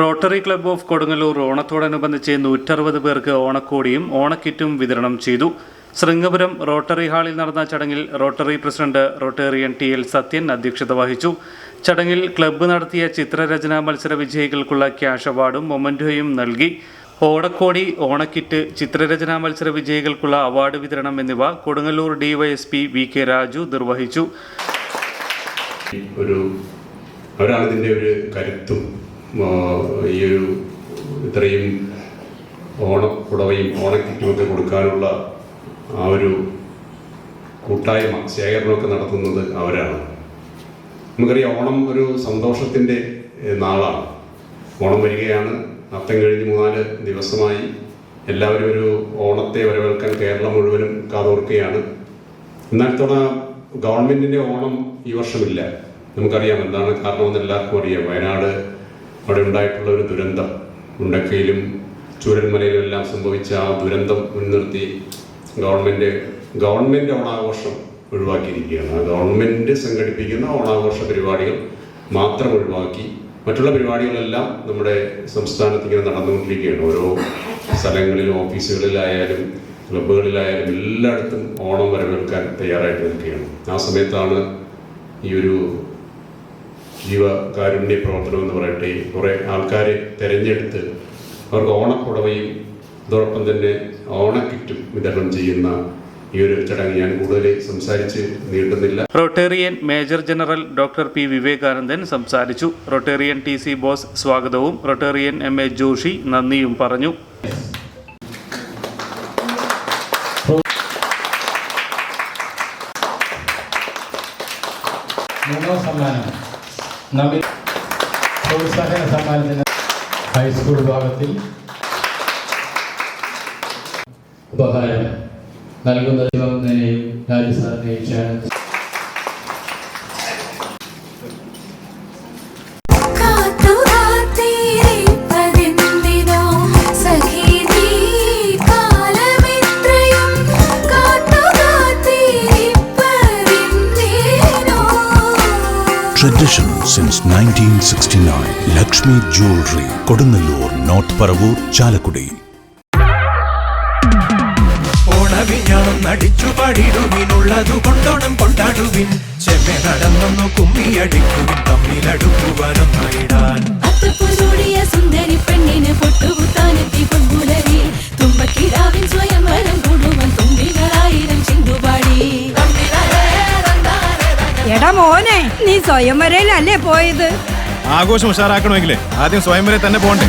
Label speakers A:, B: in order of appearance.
A: rotary club of Kodungallur ഓണത്തോടനുബന്ധിച്ച് നൂറ്ററുപത് പേർക്ക് ഓണക്കോടിയും ഓണക്കിറ്റും വിതരണം ചെയ്തു. ശൃംഗപുരം റോട്ടറി ഹാളിൽ നടന്ന ചടങ്ങിൽ rotary president rotarian T L Sathyan അധ്യക്ഷത വഹിച്ചു. ചടങ്ങിൽ ക്ലബ്ബ് നടത്തിയ ചിത്രരചനാ മത്സര വിജയികൾക്കുള്ള ക്യാഷ് അവാർഡും മൊമന്റോയും നൽകി. ഓടക്കോടി ഓണക്കിറ്റ് ചിത്രരചനാ മത്സര വിജയികൾക്കുള്ള അവാർഡ് വിതരണം എന്നിവ Kodungallur DYSP V K Raju നിർവഹിച്ചു.
B: ഒരു അവരാണ് ഒരു കരുത്തും ഈ ഒരു ഇത്രയും ഓണക്കുടവയും ഓണക്കിറ്റുമൊക്കെ കൊടുക്കാനുള്ള ആ ഒരു കൂട്ടായ്മ ശേഖരണമൊക്കെ നടത്തുന്നത് അവരാണ്. നമുക്കറിയാം ഓണം ഒരു സന്തോഷത്തിന്റെ നാളാണ്. ഓണം വരികയാണ് അത്തം കഴിഞ്ഞ് മൂന്നാൽ ദിവസമായി. എല്ലാവരും ഒരു ഓണത്തെ വരവേൽക്കാൻ കേരളം മുഴുവനും കാതോർക്കുകയാണ്. എന്നാൽ ഗവൺമെന്റിന്റെ ഓണം ഈ വർഷമില്ല. നമുക്കറിയാം എന്താണ് കാരണമെന്ന് എല്ലാവർക്കും അറിയാം. വയനാട് അവിടെ ഉണ്ടായിട്ടുള്ള ഒരു ദുരന്തം. ഉണ്ടക്കയിലും ചൂരന്മലയിലും എല്ലാം സംഭവിച്ച ആ ദുരന്തം മുൻനിർത്തി ഗവൺമെന്റ് ഗവൺമെന്റ് ഓണാഘോഷം ഒഴിവാക്കിയിരിക്കുകയാണ്. ആ ഗവൺമെന്റ് സംഘടിപ്പിക്കുന്ന ഓണാഘോഷ പരിപാടികൾ മാത്രം ഒഴിവാക്കി മറ്റുള്ള പരിപാടികളെല്ലാം നമ്മുടെ സംസ്ഥാനത്ത് ഇങ്ങനെ നടന്നുകൊണ്ടിരിക്കുകയാണ്. ഓരോ സ്ഥലങ്ങളിലും ഓഫീസുകളിലായാലും ക്ലബ്ബുകളിലായാലും എല്ലായിടത്തും ഓണം വരവേൽക്കാൻ തയ്യാറായിട്ട് നിൽക്കുകയാണ്. ആ സമയത്താണ് ഈ ഒരു ജീവകാരുണ്യ പ്രവർത്തനം എന്ന് പറയട്ടെ. കുറേ ആൾക്കാരെ തിരഞ്ഞെടുത്ത് അവർക്ക് ഓണപ്പുടവയും അതോടൊപ്പം തന്നെ ഓണക്കിറ്റും വിതരണം ചെയ്യുന്ന ഈ ഒരു ചടങ്ങ് ഞാൻ കൂടുതൽ സംസാരിച്ച് നീട്ടുന്നില്ല.
A: Rotarian major general doctor P Vivekanandan സംസാരിച്ചു. റൊട്ടേറിയൻ ടി സി ബോസ് സ്വാഗതവും. റൊട്ടേറിയൻ എം എ ജോഷി നന്ദിയും പറഞ്ഞു.
C: മൂന്നാം സമ്മാനം നവി പ്രോത്സാഹന സമ്മാനത്തിന് ഹൈസ്കൂൾ വിഭാഗത്തിൽ ഉപഹാരം
D: നൽകുന്ന ദൈവം നിലയും രാജസ്ഥാനെയും കാത്തുകാത്തിരിപ്പതെന്തിനോ
E: Tradition since 1969. Lakshmi Jewelry, north North Chalakudy.
F: ഓണവിഞ്ഞാണം നടിച്ചു പാടിടുവിനുള്ളതു കൊണ്ടോണം കൊണ്ടാടുവിൻ ചെമ്മ നടന്നൊന്നു കുമ്മിയടിക്കുവിൻ തമ്മിലടുക്കുവാനൊന്നായിടാൻ
G: മോനെ നീ സ്വയംവരയിലല്ലേ പോയത്?
H: ആഘോഷം ഉഷാറാക്കണമെങ്കിലേ ആദ്യം സ്വയംവരെ തന്നെ പോകണ്ടേ.